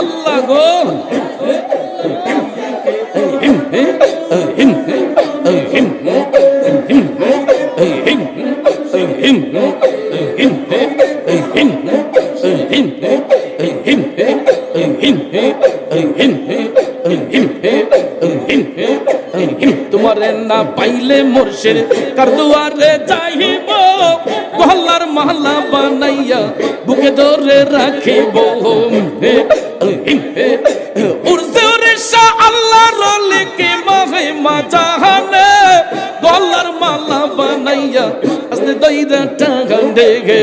আল্লাহ গো। তোমারে না পাইলে মোরশের কার দুয়ারে যাইব? গহল্লার মহল্লা বানাইয়া বুকে ধরে রাখিব। উড়ছে উড়িষ্যা আল্লাহ রলিকে মাহে মাজাহানে। গহল্লার মালা বানাইয়া আস্তে দইরা টাকা দেগে।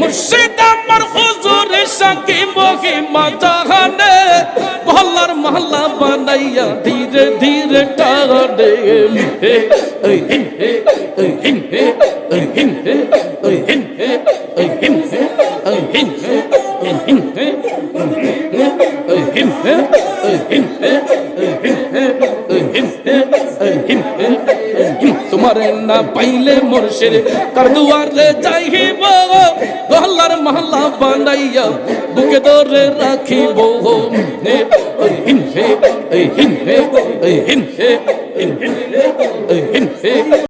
মুর্শিদ আমার হুজুর সাকি মহি মাজাহানে মহল্লার মহল্লা বানাইয়া ধীরে ধীরে টানে তোমারে না পাইলে মোরশের কার দুয়ারে যাইব। গহল্লার মহল্লা বানাইয়া বুকে ধরে রাখিব। hinse, hinse, hinse, hinse, hinse, hinse.